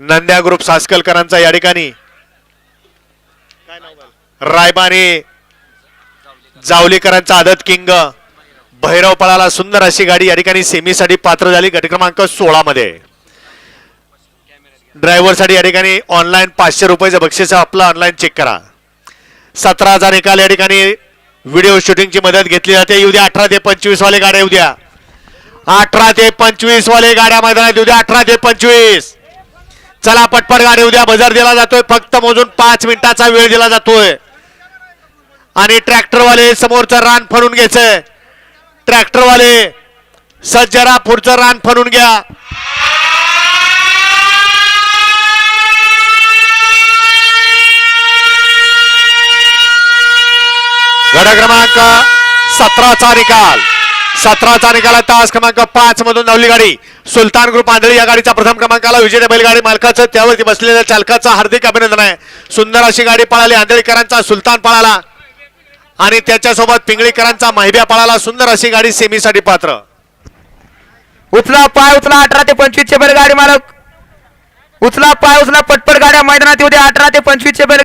Nandya group सासकलकरांचा या ठिकाणी. रायबाने जावलीकरांचा आदत किंग. भैरव पळाला सुंदर अशी गाडी या ठिकाणी सेमीसाठी पात्र झाली गट क्रमांक सोळा मध्ये. ड्रायव्हरसाठी या ठिकाणी ऑनलाईन पाचशे रुपयाचं बक्षीस आपलं ऑनलाईन चेक करा. सतरा हजार निकाल या ठिकाणी व्हिडिओ शूटिंगची मदत घेतली जाते. येऊ द्या अठरा ते पंचवीस वाले गाड्या येऊ द्या. अठरा ते पंचवीस वाले गाड्या मैदानात येऊ द्या अठरा ते पंचवीस. चला पटपट गाडी उद्या बजर दिला जातोय. फक्त मोजून पाच मिनिटाचा वेळ दिला जातोय. आणि ट्रॅक्टरवाले समोरचं रान फडून घ्यायचंय. ट्रॅक्टरवाले सज्जरा पुढचं रान फडून घ्या. गड क्रमांक सतराचा निकाल. सतराचा निकाल तास क्रमांक पाच मधून धावली गाडी. सुलतान ग्रुप आंधळी या गाडीचा प्रथम क्रमांकाला विजेते बैलगाडी मालकाचं त्यावरती बसलेल्या चालकाचं हार्दिक अभिनंदन आहे. सुंदर अशी गाडी पळाली आंधळीकरांचा सुलतान पळाला. आणि त्याच्यासोबत पिंगळीकरांचा माहिब्या पळाला सुंदर अशी गाडी सेमीसाठी पात्र. उचला पाय उचला अठरा ते पंचवीस चे बैल गाडी मालक. उचला पाय उचला पटपट गाड्या मैदानात येऊ द्या अठरा ते पंचवीसचे बैल